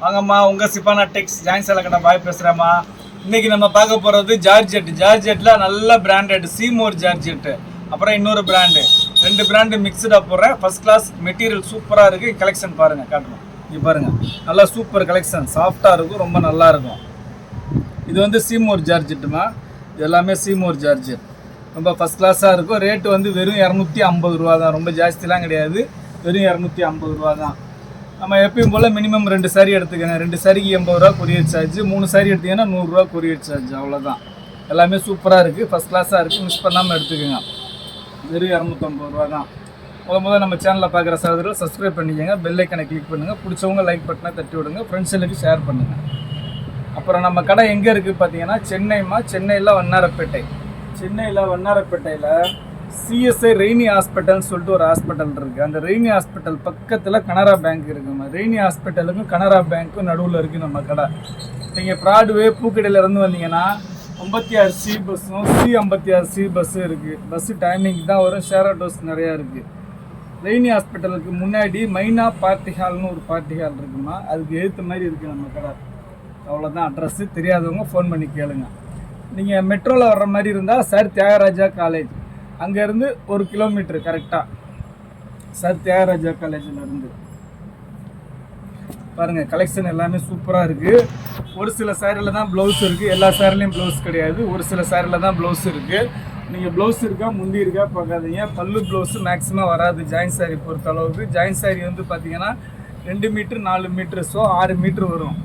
வாங்கம்மா உங்கள் சிப்பானா டெக்ஸ் ஜாயின் கடை பாய் பேசுகிறேம்மா இன்னைக்கு நம்ம பார்க்க போகிறது ஜார்ஜெட் ஜார்ஜெட்டில் நல்ல பிராண்டட் சீமோர் ஜார்ஜெட்டு அப்புறம் இன்னொரு பிராண்டு ரெண்டு பிராண்டு மிக்சடாக போடுறேன். ஃபஸ்ட் கிளாஸ் மெட்டீரியல் சூப்பராக இருக்குது கலெக்ஷன் பாருங்கள் காட்டணும் இங்கே பாருங்கள் நல்லா சூப்பர் கலெக்ஷன் சாஃப்டாக இருக்கும் ரொம்ப நல்லா இருக்கும். இது வந்து சீமோர் ஜார்ஜெட்டுமா இது எல்லாமே சீமோர் ஜார்ஜெட் ரொம்ப ஃபஸ்ட் கிளாஸாக இருக்கும். ரேட்டு வந்து வெறும் இரநூத்தி ஐம்பது ரூபா தான் ரொம்ப ஜாஸ்திலாம் கிடையாது. வெறும் இரநூத்தி ஐம்பது ரூபா தான் நம்ம எப்பயும் போல் மினிமம் ரெண்டு சாரி எடுத்துக்கணும் ரெண்டு சாரிக்கு எண்பது ரூபா கொரியர் சார்ஜ் மூணு சாரி எடுத்தீங்கன்னா நூறுரூவா கொரியர் சார்ஜ் அவ்வளோதான் எல்லாமே சூப்பராக இருக்குது ஃபஸ்ட் கிளாஸாக இருக்குது மிஸ் பண்ணாமல் எடுத்துக்கோங்க. வெறும் இரநூத்தம்பது ரூபா தான் முத முதல்ல நம்ம சேனலில் பார்க்குற சகோதரர்கள் சப்ஸ்கிரைப் பண்ணிக்கங்க. பெல் ஐக்கனை கிளிக் பண்ணுங்கள் பிடிச்சவங்க லைக் பட்டனை தட்டி விடுங்க. ஃப்ரெண்ட்ஸுகளுக்கு ஷேர் பண்ணுங்கள் அப்புறம் நம்ம கடை எங்கே இருக்குது பார்த்தீங்கன்னா சென்னைமா சென்னையில் வண்ணாரப்பேட்டை. சென்னையில் வண்ணாரப்பேட்டையில் சிஎஸ்ஐ ரெய்னி ஹாஸ்பிட்டல்னு சொல்லிட்டு ஒரு ஹாஸ்பிட்டல் இருக்குது அந்த ரெய்னி ஹாஸ்பிட்டல் பக்கத்தில் கனரா பேங்க் இருக்குமா ரெய்னி ஹாஸ்பிட்டலுக்கும் கனரா பேங்க்கும் நடுவில் இருக்குது நம்ம கடை. நீங்கள் ப்ராட்வே பூக்கடையில இருந்து வந்தீங்கன்னா ஐம்பத்தி ஆறு சி பஸ்ஸும் சி ஐம்பத்தி ஆறு சி பஸ்ஸும் இருக்குது பஸ்ஸு டைமிங் தான் வரும். ஷேர் ஆட்டோஸ் நிறையா இருக்குது ரெய்னி ஹாஸ்பிட்டலுக்கு முன்னாடி மைனா பார்ட்டி ஹால்னு ஒரு பார்ட்டி ஹால் இருக்குமா? அதுக்கு ஏற்ற மாதிரி இருக்குது நம்ம கடை. அவ்வளோதான் அட்ரஸ்ஸு தெரியாதவங்க ஃபோன் பண்ணி கேளுங்க. நீங்கள் மெட்ரோவில் வர்ற மாதிரி இருந்தால் சார் தியாகராஜா காலேஜ் அங்கேருந்து ஒரு கிலோமீட்டர் கரெக்டாக சார் தியாகராஜா காலேஜில் இருந்து. பாருங்கள் கலெக்ஷன் எல்லாமே சூப்பராக இருக்குது ஒரு சில சேரில் தான் ப்ளவுஸ் இருக்குது எல்லா சாரிலையும் ப்ளவுஸ் கிடையாது. ஒரு சில சேரில் தான் ப்ளவுஸ் இருக்குது நீங்கள் ப்ளவுஸ் இருக்கா முந்தி இருக்கா பார்க்காதீங்க. பல்லு ப்ளவுஸு மேக்ஸிமம் வராது ஜாயின் சாரி பொறுத்த அளவுக்கு ஜாயின் சாரி வந்து பார்த்தீங்கன்னா ரெண்டு மீட்ரு நாலு மீட்ரு ஸோ ஆறு மீட்ரு வரும்.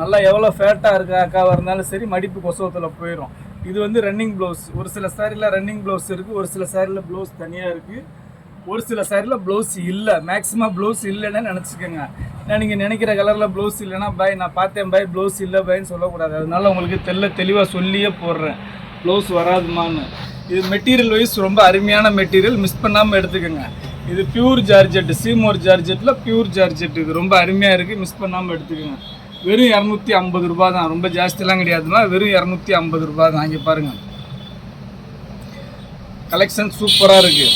நல்லா எவ்வளோ ஃபேட்டாக இருக்கா அக்காவாக இருந்தாலும் சரி மடிப்பு கொசவத்தில் போயிடும் இது வந்து ரன்னிங் ப்ளவுஸ் ஒரு சில சாரியில் ரன்னிங் ப்ளவுஸ் இருக்குது ஒரு சில சாரியில் ப்ளவுஸ் தனியாக இருக்குது ஒரு சில சாரியில் ப்ளவுஸ் இல்லை. மேக்ஸிமம் ப்ளவுஸ் இல்லைன்னு நினச்சிக்கோங்க. நான் நீங்கள் நினைக்கிற கலரில் ப்ளவுஸ் இல்லைன்னா பாய் நான் பார்த்தேன் பாய் ப்ளவுஸ் இல்லை பாய்ன்னு சொல்லக்கூடாது. அதனால உங்களுக்கு தெல்ல தெளிவாக சொல்லியே போடுறேன். ப்ளவுஸ் வராதுமான்னு. இது மெட்டீரியல் வைஸ் ரொம்ப அருமையான மெட்டீரியல் மிஸ் பண்ணாமல் எடுத்துக்கோங்க. இது பியூர் ஜார்ஜெட் சீமோர் ஜார்ஜெட்டில் பியூர் ஜார்ஜெட் இது ரொம்ப அருமையாக இருக்குது மிஸ் பண்ணாமல் எடுத்துக்கோங்க. வெறும் இரநூத்தி ஐம்பது ரூபா தான். ரொம்ப ஜாஸ்திலாம் கிடையாதுமா வெறும் இரநூத்தி ஐம்பது ரூபா தான். இங்கே பாருங்கள் கலெக்ஷன் சூப்பராக இருக்குது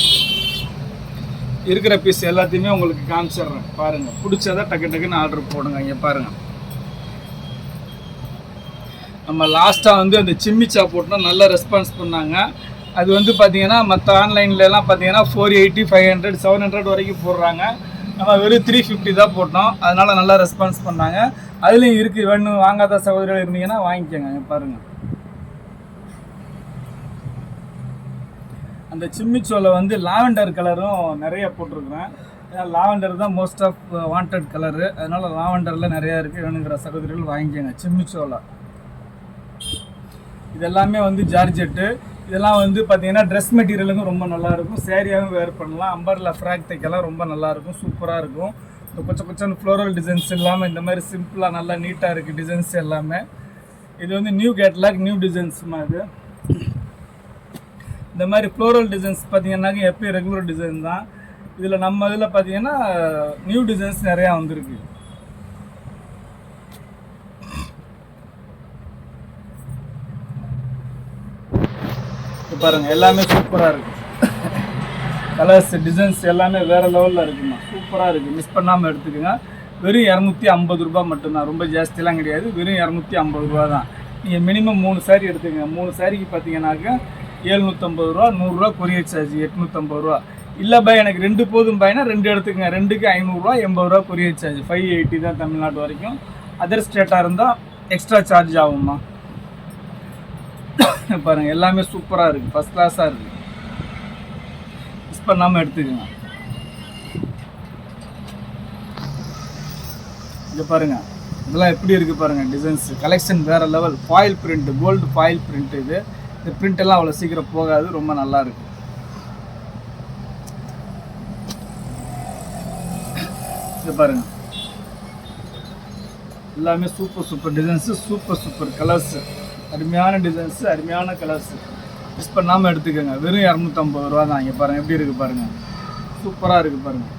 இருக்கிற பீஸ் எல்லாத்தையுமே உங்களுக்கு காமிச்சிடுறேன். பாருங்கள் பிடிச்சதை டக்கு டக்குன்னு ஆர்டர் போடுங்க. இங்கே பாருங்கள் நம்ம லாஸ்ட்டாக வந்து அந்த சிம்மிச்சா போட்டோம் நல்ல ரெஸ்பான்ஸ் பண்ணாங்க. அது வந்து பார்த்தீங்கன்னா மற்ற ஆன்லைன்லலாம் பார்த்தீங்கன்னா four eighty five hundred seven hundred வரைக்கும் போடுறாங்க. நம்ம வெறும் த்ரீ ஃபிஃப்டி தான் போட்டோம். அதனால் நல்லா ரெஸ்பான்ஸ் பண்ணாங்க. அதுலேயும் இருக்குது வேணும் வாங்காத சகோதரிகள் இருந்தீங்கன்னா வாங்கிக்கோங்க பாருங்கள் அந்த சிம்மிச்சோலை வந்து லாவெண்டர் கலரும் நிறைய போட்டிருக்கிறேன். ஏன்னா லாவெண்டர் தான் most of wanted uh, colour அதனால் லாவெண்டரில் நிறையா இருக்குது வேணுங்கிற சகோதரிகள் வாங்கிக்கோங்க சிம்மிச்சோலை. இதெல்லாமே வந்து ஜார்ஜெட்டு. இதெல்லாம் வந்து பார்த்தீங்கன்னா ட்ரெஸ் மெட்டீரியலுக்கும் ரொம்ப நல்லாயிருக்கும் சேரீயாகவும் வேர் பண்ணலாம். அம்பர்ல ஃப்ராக் தைக்கலாம் ரொம்ப நல்லா இருக்கும். சூப்பராக இருக்கும். கொச்ச கொச்சன் ஃப்ளோரல் டிசைன்ஸ் இல்லாமல் இந்த மாதிரி சிம்பிளாக நல்லா நீட்டாக இருக்குது டிசைன்ஸ் எல்லாமே. இது வந்து நியூ கேட்லாக் நியூ டிசைன்ஸுமா இது. இந்த மாதிரி ஃப்ளோரல் டிசைன்ஸ் பார்த்தீங்கன்னாக்க எப்பயும் ரெகுலர் டிசைன் தான். இதில் நம்ம இதில் பார்த்தீங்கன்னா நியூ டிசைன்ஸ் நிறையா வந்திருக்கு. பாருங்கள் பாருங்க எல்லாமே சூப்பராக இருக்குது கலர்ஸ் டிசைன்ஸ் எல்லாமே வேறு லெவலில் இருக்குமா? சூப்பராக இருக்குது மிஸ் பண்ணாமல் எடுத்துக்கோங்க. வெறும் இரநூத்தி ஐம்பது ரூபா மட்டும்தான். ரொம்ப ஜாஸ்தியெலாம் கிடையாது. வெறும் இரநூத்தி ஐம்பது ரூபா தான். நீங்கள் மினிமம் மூணு சாரி எடுத்துக்கங்க. மூணு சாரிக்கு பார்த்தீங்கன்னாக்க ஏழ்நூற்றம்பது ரூபா நூறுரூவா கொரியர் சார்ஜ் எட்நூற்றம்பது ரூபா இல்லை பாய் எனக்கு ரெண்டு போதும் பாய்னா ரெண்டு எடுத்துக்கங்க. ரெண்டுக்கு ஐநூறுரூவா எண்பது ரூபா கொரியர் சார்ஜ் ஃபைவ் எயிட்டி தான் தமிழ்நாடு வரைக்கும். அதர் ஸ்டேட்டாக இருந்தால் எக்ஸ்ட்ரா சார்ஜ் ஆகும்மா? பாருங்கள் எல்லாமே சூப்பராக இருக்குது ஃபஸ்ட் கிளாஸாக இருக்குது மிஸ் பண்ணாமல் எடுத்துக்கோங்க. இது பாருங்க. இதெல்லாம் எப்படி இருக்குது பாருங்க டிசைன்ஸ் கலெக்ஷன் வேற level foil print gold foil print இது. இந்த பிரிண்ட் எல்லாம் அவ்வளோ சீக்கிரம் போகாது ரொம்ப நல்லா இருக்கு. இது பாருங்க. எல்லாமே super super designs super super colours அருமையான டிசைன்ஸு அருமையான கலர்ஸு மிஸ் பண்ணாமல் எடுத்துக்கோங்க. வெறும் இரநூத்தம்பது ரூபா தான். இங்கே பாருங்கள் எப்படி இருக்குது பாருங்கள் சூப்பராக இருக்குது பாருங்கள்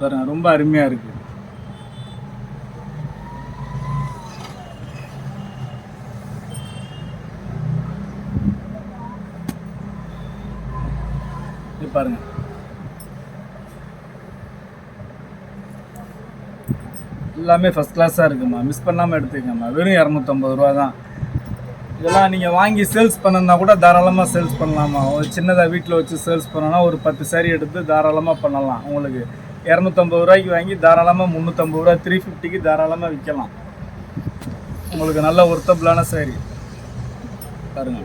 பாருங்கள் ரொம்ப அருமையாக இருக்குது பாருங்கள் எல்லாமே ஃபஸ்ட் கிளாஸாக இருக்குமா? மிஸ் பண்ணாமல் எடுத்துக்கங்கம்மா. வெறும் இரநூத்தம்பது ரூபா தான். இதெல்லாம் நீங்கள் வாங்கி சேல்ஸ் பண்ணனா கூட தாராளமாக சேல்ஸ் பண்ணலாமா ஒரு சின்னதாக வீட்டில் வச்சு சேல்ஸ் பண்ணோன்னா ஒரு பத்து சாரி எடுத்து தாராளமாக பண்ணலாம் உங்களுக்கு. இரநூத்தம்பது ரூபாய்க்கு வாங்கி தாராளமாக முந்நூற்றம்பது ரூபா த்ரீ ஃபிஃப்டிக்கு தாராளமாக விற்கலாம் உங்களுக்கு நல்ல ஒர்த்தபிளான சாரி பாருங்க.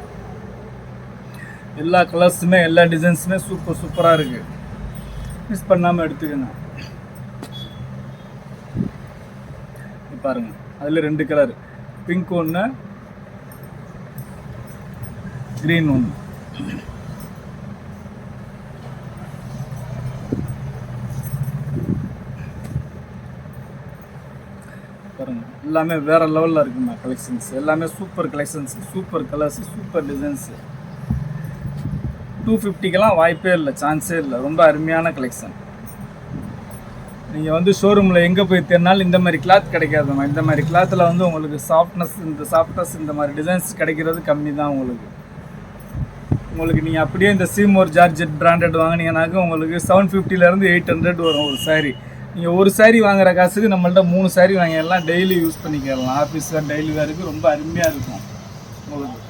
எல்லா கலர்ஸுமே எல்லா டிசைன்ஸுமே சூப்பர் சூப்பராக இருக்குது மிஸ் பண்ணாமல் எடுத்துக்கோங்க. பாருங்கள் பாருங்க. அதில் ரெண்டு கலர் பிங்க் ஒன்று க்ரீன் ஒன்று பாருங்க. எல்லாமே வேற லெவலில் இருக்குமா கலெக்ஷன்ஸ் எல்லாமே super collections super colours super designs two ஃபிஃப்டிக்கெல்லாம் வாய்ப்பே இல்லை. சான்ஸே இல்லை. ரொம்ப அருமையான கலெக்ஷன் நீங்கள் வந்து ஷோரூமில் எங்கே போய் தேடினாலும் இந்த மாதிரி கிளாத் கிடைக்காதுமா இந்த மாதிரி கிளாத்தில் வந்து உங்களுக்கு சாஃப்ட்னஸ் இந்த சாஃப்ட்னஸ் இந்த மாதிரி டிசைன்ஸ் கிடைக்கிறது கம்மி தான் உங்களுக்கு. உங்களுக்கு நீங்கள் அப்படியே இந்த சீமோர் ஜார்ஜெட் பிராண்டட் வாங்கினீங்கன்னாக்க உங்களுக்கு செவன் ஃபிஃப்டிலேருந்து எயிட் ஹண்ட்ரட் வரும் ஒரு saree. நீங்கள் ஒரு saree வாங்குற காசுக்கு நம்மள்ட்ட மூணு saree வாங்கிடலாம் டெய்லி யூஸ் பண்ணிக்கலாம். ஆஃபீஸ் வேறு டெய்லி வேறுக்கு ரொம்ப அருமையாக இருக்கும் உங்களுக்கு.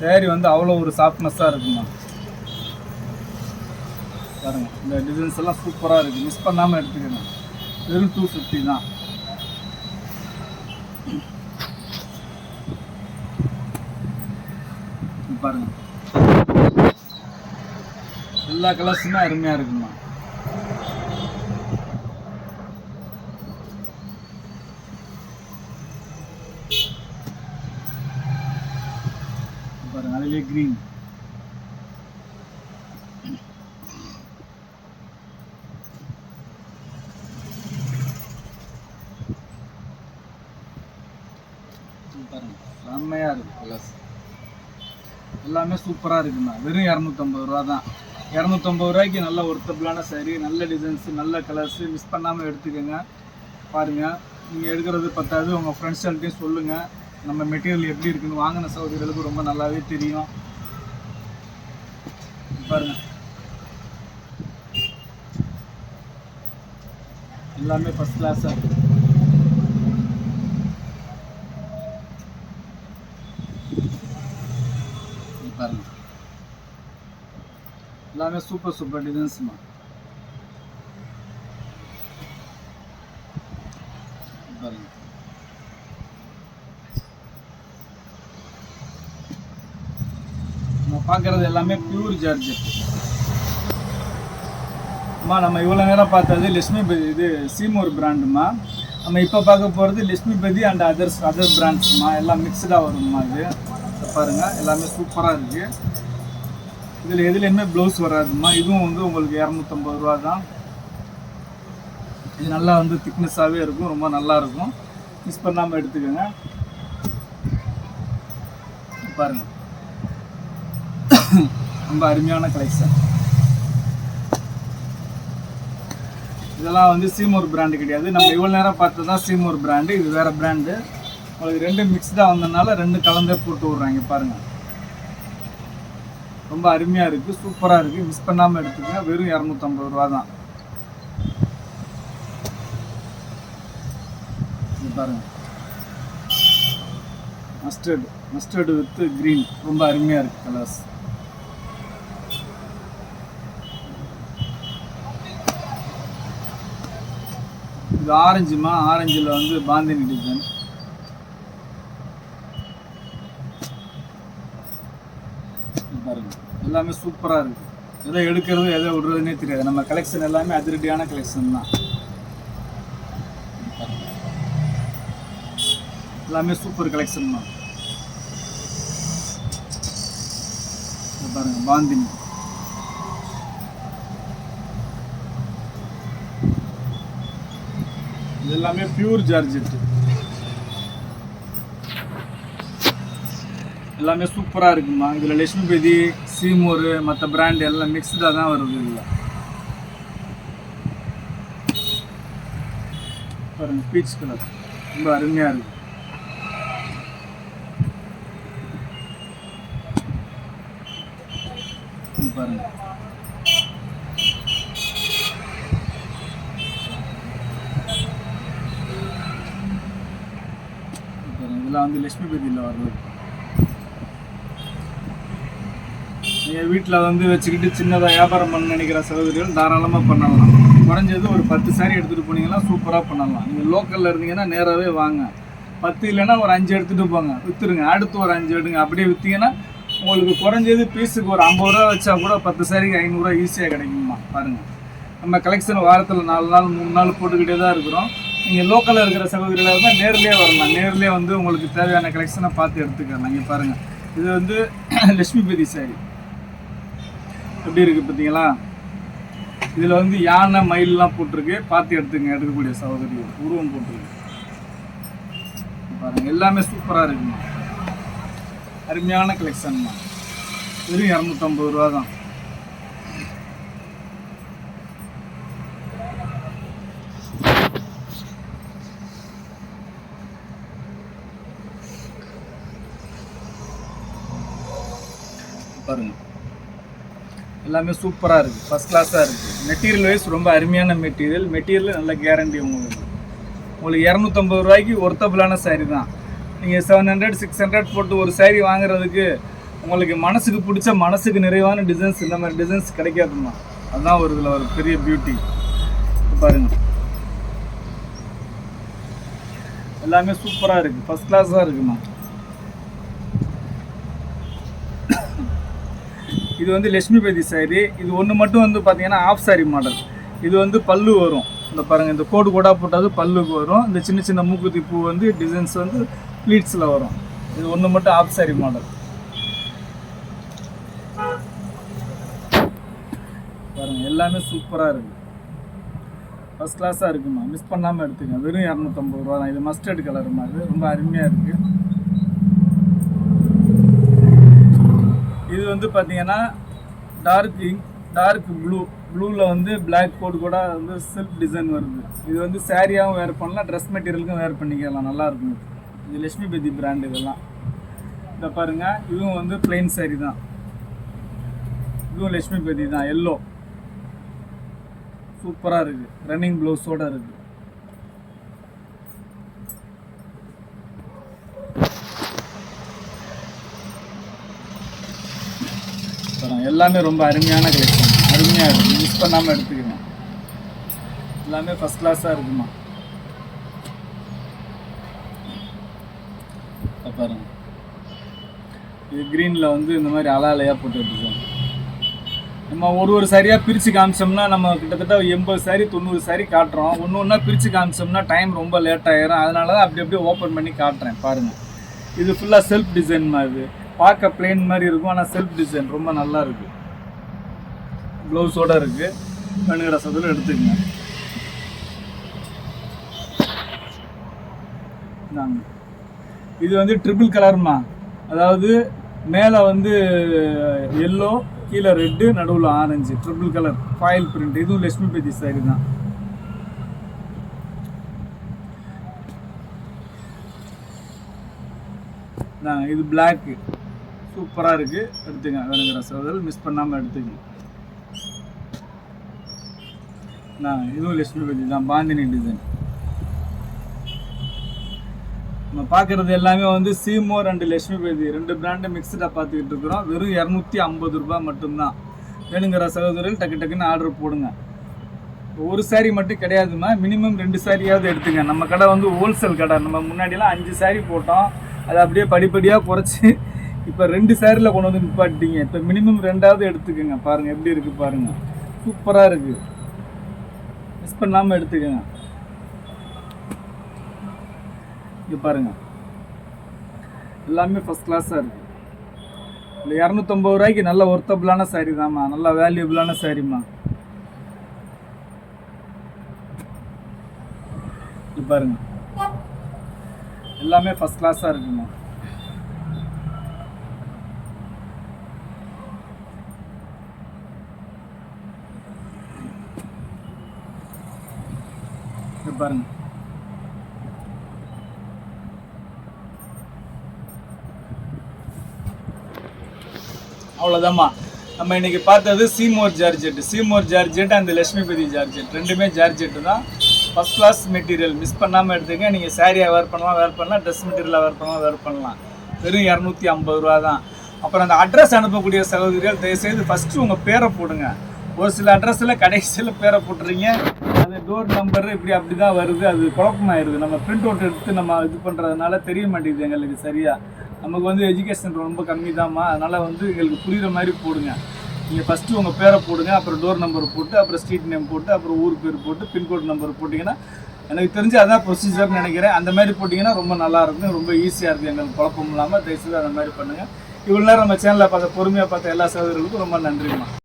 saree வந்து அவ்வளோ ஒரு சாஃப்ட்னஸ்ஸாக இருக்குமா பாருங்கள் இந்த டிசைன்ஸ் எல்லாம் சூப்பராக இருக்குது மிஸ் பண்ணாமல் எடுத்துக்கோங்க. வெறும் டூ ஃபிஃப்டி தான். பாருங்க. எல்லா கலர்ஸுமே அருமையாக இருக்குமா? பாருங்க. அதுலேயே க்ரீன் பாருங்க செம்மையாக இருக்குது கலர்ஸ் எல்லாமே சூப்பராக இருக்குண்ணா. வெறும் இரநூத்தம்பது ரூபா தான். இரநூத்தம்பது ரூபாய்க்கு நல்ல ஒர்த்தபிளான சரி நல்ல டிசைன்ஸு நல்ல கலர்ஸு மிஸ் பண்ணாமல் எடுத்துக்கோங்க. பாருங்கள் நீங்கள் எடுக்கிறது பத்தாது. உங்கள் ஃப்ரெண்ட்ஸ்கள்ட்டையும் சொல்லுங்கள் நம்ம மெட்டீரியல் எப்படி இருக்குன்னு வாங்கின சகோதரிகளுக்கு ரொம்ப நல்லாவே தெரியும். பாருங்கள் எல்லாமே ஃபஸ்ட் கிளாஸாக இருக்குது இங்க பாருங்க எல்லாமே சூப்பர் சூப்பர் டிசைன்ஸ்மா பாருங்க நம்ம பார்க்குறது எல்லாமே பியூர் ஜார்ஜெட் அம்மா நம்ம இவ்வளோ நேரம் பார்த்தது லட்சுமிபதி இது சீமோர் பிராண்டுமா நம்ம இப்போ பார்க்க போகிறது லட்சுமிபதி அண்ட் அதர்ஸ் அதர் பிராண்ட்ஸ்மா எல்லாம் மிக்சடாக வரும்மா இது. பாருங்கள் பாருங்க எல்லாமே சூப்பராக இருக்குது இதில் எதுலேயுமே ப்ளவுஸ் வராதுமா இதுவும் வந்து உங்களுக்கு இரநூத்தம்பது ரூபா தான். இது நல்லா வந்து திக்னஸாகவே இருக்கும் ரொம்ப நல்லா இருக்கும். மிஸ் பண்ணாமல் எடுத்துக்கோங்க. பாருங்கள் ரொம்ப அருமையான கலெக்ஷன் இதெல்லாம் வந்து சீமோர் பிராண்டு கிடையாது. நம்ம இவ்வளோ நேரம் பார்த்தது தான் சீமோர் பிராண்டு இது வேறு பிராண்டு உங்களுக்கு ரெண்டு மிக்ஸ்டாக வந்ததுனால ரெண்டு கலந்தே போட்டு விட்றாங்க பாருங்கள் ரொம்ப அருமையாக இருக்குது சூப்பராக இருக்குது மிஸ் பண்ணாமல் எடுத்துக்கங்க. வெறும் இரநூத்தம்பது ரூபா தான். பாருங்கள் மஸ்டர்டு மஸ்டர்டு வித் க்ரீன் ரொம்ப அருமையாக இருக்குது கலர்ஸ் இது ஆரஞ்சுமா ஆரஞ்சில் வந்து பாந்தினி டிசைன் இது பாருங்க எல்லாமே சூப்பராக இருக்குது எதை எடுக்கிறது எதை விடுறதுனே தெரியாது. நம்ம கலெக்ஷன் எல்லாமே அதிரடியான கலெக்ஷன் தான். எல்லாமே சூப்பர் கலெக்ஷன் தான். பாருங்க பாந்தினி. இது எல்லாமே பியூர் ஜார்ஜெட் எல்லாமே சூப்பராக இருக்குமா? இதில் லட்சுமிபதி சீமோர் மற்ற பிராண்ட் எல்லாம் மிக்ஸ்டாக தான் வருது இதில். பாருங்கள் பீச் கலர் ரொம்ப அருமையாக இருக்குது பாருங்க. இதெல்லாம் வந்து லட்சுமி பதியில் வர்றது நீங்கள் வீட்டில் வந்து வச்சுக்கிட்டு சின்னதாக வியாபாரம் பண்ண நினைக்கிற சகோதரிகள் தாராளமாக பண்ணலாம். குறைஞ்சது ஒரு பத்து சாரி எடுத்துகிட்டு போனீங்கன்னா சூப்பராக பண்ணலாம். நீங்கள் லோக்கலில் இருந்தீங்கன்னா நேராகவே வாங்க. பத்து இல்லைன்னா ஒரு அஞ்சு எடுத்துகிட்டு போங்க. விற்றுருங்க அடுத்து ஒரு அஞ்சு எடுங்க. அப்படியே விற்றீங்கன்னா உங்களுக்கு குறைஞ்சது பீஸுக்கு ஒரு ஐம்பது ரூபா வச்சா கூட பத்து சாரிக்கு ஐநூறுரூவா ஈஸியாக கிடைக்குமா பாருங்கள் நம்ம கலெக்ஷன் வாரத்தில் நாலு நாள் மூணு நாள் போட்டுக்கிட்டே தான் இருக்கிறோம். நீங்கள் லோக்கலில் இருக்கிற சகோதரிகளாக இருந்தால் நேர்லேயே வரலாம். நேர்லேயே வந்து உங்களுக்கு தேவையான கலெக்ஷனை பார்த்து எடுத்துக்கலாம். இங்கே பாருங்கள் இது வந்து லட்சுமிபதி சாரி எப்படி இருக்குது பார்த்தீங்களா? இதில் வந்து யானை மயிலெலாம் போட்டிருக்கு. பார்த்து எடுத்துங்க எடுக்கக்கூடிய சகோதரி. உருவம் போட்டிருக்கு. பாருங்கள் எல்லாமே சூப்பராக இருக்குமா? அருமையான கலெக்ஷன்மா வெறும் இரநூத்தம்பது ரூபா தான். பாருங்கள் எல்லாமே சூப்பராக இருக்குது ஃபஸ்ட் கிளாஸாக இருக்குது மெட்டீரியல் வைஸ் ரொம்ப அருமையான மெட்டீரியல் மெட்டீரியல் நல்ல கேரண்டி உங்களுக்கு. உங்களுக்கு இரநூத்தம்பது ரூபாய்க்கு ஒர்த்தபிளான சாரீ தான். நீங்கள் செவன் ஹண்ட்ரட் சிக்ஸ் ஹண்ட்ரட் போட்டு ஒரு சாரீ வாங்குறதுக்கு உங்களுக்கு மனசுக்கு பிடிச்ச மனசுக்கு நிறைவான டிசைன்ஸ் இந்த மாதிரி டிசைன்ஸ் கிடைக்காதுமா அதுதான் ஒரு இதில் ஒரு பெரிய பியூட்டி பாருங்க. எல்லாமே சூப்பராக இருக்குது ஃபஸ்ட் கிளாஸாக இருக்குமா இது வந்து லட்சுமி பேதி சாரி இது ஒன்று மட்டும் வந்து பார்த்தீங்கன்னா ஆஃப் சாரி மாடல் இது வந்து பல்லு வரும். இந்த பாருங்கள் இந்த கோடு கோடாக போட்டாது பல்லுக்கு வரும். இந்த சின்ன சின்ன மூக்குத்தி பூ வந்து டிசைன்ஸ் வந்து ப்ளீட்ஸில் வரும். இது ஒன்று மட்டும் ஆஃப் சாரி மாடல் பாருங்கள் எல்லாமே சூப்பராக இருக்குது ஃபஸ்ட் கிளாஸாக இருக்குமா? மிஸ் பண்ணாமல் எடுத்துக்கோங்க. வெறும் இரநூத்தம்பது ரூபா தான் இது மஸ்டர்ட் கலர் மாதிரி ரொம்ப அருமையாக இருக்குது இது வந்து பார்த்தீங்கன்னா டார்க் இங்க் டார்க் ப்ளூ ப்ளூவில் வந்து பிளாக் கோட் கூட வந்து சில்க் டிசைன் வருது. இது வந்து சாரியாகவும் வேர் பண்ணலாம் ட்ரெஸ் மெட்டீரியலுக்கும் வேர் பண்ணிக்கலாம். நல்லாயிருக்கும் இது. லட்சுமி பேதி பிராண்ட் இதெல்லாம். இந்த பாருங்கள் இதுவும் வந்து பிளெயின் சேரீ தான். இதுவும் லட்சுமி பேதி தான் எல்லோ சூப்பராக இருக்குது ரன்னிங் ப்ளவுஸோட இருக்குது அப்புறம் எல்லாமே ரொம்ப அருமையான கலெக்ஷன் அருமையாக இருக்கும் மிஸ் பண்ணாமல் எடுத்துக்கங்க. எல்லாமே ஃபஸ்ட் கிளாஸாக இருக்குமா? பாருங்க. இது க்ரீனில் வந்து இந்த மாதிரி அலாலையாக போட்டு வச்சுருக்கோம் நம்ம ஒரு ஒரு சாரியாக பிரித்து காமிச்சோம்னா நம்ம கிட்டத்தட்ட எண்பது சாரி தொண்ணூறு சாரி காட்டுறோம். ஒன்று ஒன்றா பிரித்து காமிச்சோம்னா டைம் ரொம்ப லேட் ஆயிரும். அதனால தான் அப்படி அப்படியே ஓப்பன் பண்ணி காட்டுறேன். பாருங்கள் இது ஃபுல்லாக செல்ஃப் டிசைன் மாதிரி. பார்க்க பிளெயின் மாதிரி இருக்கும் ஆனால் செல்ஃப் டிசைன் ரொம்ப நல்லா இருக்கு. ப்ளவுஸோட இருக்கு. வேணுங்கிற சதுல எடுத்துக்கங்க. இந்தாங்க. இது வந்து ட்ரிபிள் கலர்மா அதாவது மேலே வந்து எல்லோ கீழே ரெட்டு நடுவில் orange triple colour foil print இதுவும் லட்சுமி பேஜி சாரி தான். இது பிளாக்கு சூப்பராக இருக்குது எடுத்துங்க வேணுங்கிற சகோதரர் மிஸ் பண்ணாமல் எடுத்துங்க. நான் இதுவும் லட்சுமி பேதி தான் பாந்தினி டிசைன் நம்ம பார்க்குறது எல்லாமே வந்து சீமோர் அண்டு லட்சுமி பேதி ரெண்டு பிராண்டு மிக்சடாக பார்த்துக்கிட்டு இருக்கிறோம். வெறும் இரநூத்தி ஐம்பது ரூபாய் மட்டும்தான். வேணுங்கிற சகோதரர்கள் டக்கு டக்குன்னு ஆர்டர் போடுங்க. ஒரு சாரி மட்டும் கிடையாதுமா மினிமம் ரெண்டு சாரியாவது எடுத்துங்க. நம்ம கடை வந்து ஹோல்சேல் கடை. நம்ம முன்னாடிலாம் அஞ்சு சாரி போட்டோம். அதை அப்படியே படிப்படியாக குறைச்சி இப்போ ரெண்டு சேரில் கொண்டு வந்து நிப்பாட்டிட்டீங்க. இப்போ மினிமம் ரெண்டாவது எடுத்துக்கோங்க. பாருங்கள் எப்படி இருக்குது பாருங்கள் சூப்பராக இருக்குது மிஸ் பண்ணாமல் எடுத்துக்கோங்க. இங்கே பாருங்க. எல்லாமே ஃபஸ்ட் கிளாஸாக இருக்குது இல்லை இரநூத்தம்பது ரூபாய்க்கு நல்ல ஒர்த்தபிளான saree தாம்மா நல்ல வேல்யூபிளான சாரிம்மா இது பாருங்க. எல்லாமே ஃபஸ்ட் கிளாஸாக இருக்குமா. இது பாருங்க. அவ்வளோதாம்மா நம்ம இன்னைக்கு பார்த்தது சீமோர் ஜார்ஜெட் சீமோர் ஜார்ஜெட் அந்த லட்சுமிபதி ஜார்ஜெட் ரெண்டுமே ஜார்ஜெட்டு தான். ஃபர்ஸ்ட் கிளாஸ் மெட்டீரியல் மிஸ் பண்ணாமல் எடுத்துங்க நீங்கள் சாரியாக வேர் பண்ணலாம் வேர் பண்ணலாம். ட்ரெஸ் மெட்டீரியலாக வேர் பண்ணலாம் வேர் பண்ணலாம். வெறும் இரநூத்தி ஐம்பது ரூபா தான். அப்புறம் அந்த அட்ரஸ் அனுப்பக்கூடிய சகோதரிகள் தயவுசெய்து ஃபஸ்ட்டு உங்கள் பேரை போடுங்க. ஒரு சில அட்ரஸில் கடைசியில் பேரை போட்டுறீங்க. அது டோர் நம்பர் இப்படி அப்படி தான் வருது. அது குழப்பமாயிருது. நம்ம பிரிண்ட் அவுட் எடுத்து நம்ம இது பண்ணுறதுனால தெரிய மாட்டேங்குது எங்களுக்கு சரியாக நமக்கு வந்து எஜுகேஷன் ரொம்ப கம்மி தான்மா அதனால் வந்து எங்களுக்கு புரிகிற மாதிரி போடுங்க. நீங்கள் ஃபஸ்ட்டு உங்கள் பேரை போடுங்க அப்புறம் டோர் நம்பர் போட்டு அப்புறம் ஸ்ட்ரீட் நேம் போட்டு அப்புறம் ஊர் பேர் போட்டு பின்கோட் நம்பர் போட்டிங்கன்னா எனக்கு தெரிஞ்சு அதான் ப்ரொசீஜர்னு நினைக்கிறேன். அந்த மாதிரி போட்டிங்கன்னா ரொம்ப நல்லாயிருக்கும் ரொம்ப ஈஸியாக இருக்குது எங்களுக்கு குழப்பம் இல்லாமல் தயவுசெய்து அந்த மாதிரி பண்ணுங்கள் இவ்வளோ நேரம் நம்ம சேனலில் பார்த்த பொறுமையாக பார்த்த எல்லா சகோதரர்களுக்கும் ரொம்ப நன்றிம்மா.